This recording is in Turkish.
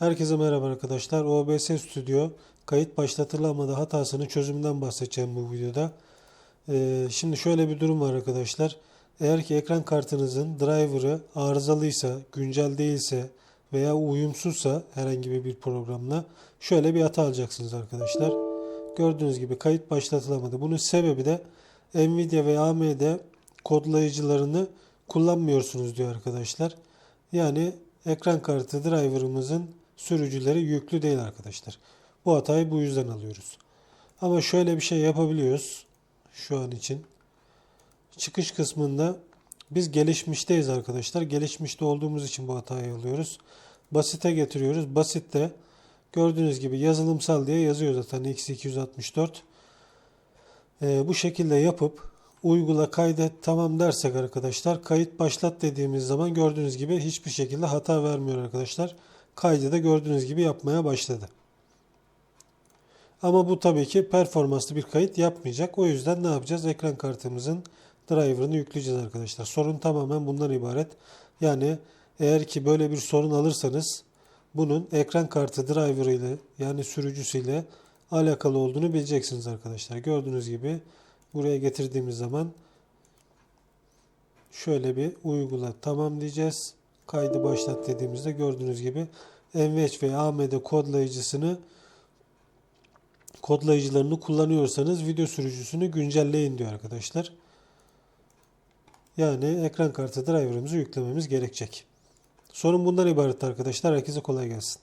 Herkese merhaba arkadaşlar. OBS Studio kayıt başlatılamadı hatasının çözümünden bahsedeceğim bu videoda. Ee, şimdi şöyle bir durum var arkadaşlar. Eğer ki ekran kartınızın driver'ı arızalıysa, güncel değilse veya uyumsuzsa herhangi bir programla şöyle bir hata alacaksınız arkadaşlar. Gördüğünüz gibi kayıt başlatılamadı. Bunun sebebi de Nvidia ve AMD kodlayıcılarını kullanmıyorsunuz diyor arkadaşlar. Yani ekran kartı driver'ımızın sürücüleri yüklü değil arkadaşlar. Bu hatayı bu yüzden alıyoruz. Ama şöyle bir şey yapabiliyoruz şu an için. Çıkış kısmında biz gelişmişteyiz arkadaşlar. Gelişmişte olduğumuz için bu hatayı alıyoruz. Basite getiriyoruz. Basitte gördüğünüz gibi yazılımsal diye yazıyor zaten x264. Ee, bu şekilde yapıp uygula kaydet tamam dersek arkadaşlar kayıt başlat dediğimiz zaman gördüğünüz gibi hiçbir şekilde hata vermiyor arkadaşlar. Kaydı da gördüğünüz gibi yapmaya başladı. Ama bu tabii ki performanslı bir kayıt yapmayacak. O yüzden ne yapacağız? Ekran kartımızın driver'ını yükleyeceğiz arkadaşlar. Sorun tamamen bundan ibaret. Yani eğer ki böyle bir sorun alırsanız bunun ekran kartı driver ile yani sürücüsüyle alakalı olduğunu bileceksiniz arkadaşlar. Gördüğünüz gibi buraya getirdiğimiz zaman şöyle bir uygula tamam diyeceğiz. Kaydı başlat dediğimizde gördüğünüz gibi NVH ve AMD kodlayıcısını kodlayıcılarını kullanıyorsanız video sürücüsünü güncelleyin diyor arkadaşlar. Yani ekran kartı driver'ımızı yüklememiz gerekecek. Sorun bundan ibaret arkadaşlar. Herkese kolay gelsin.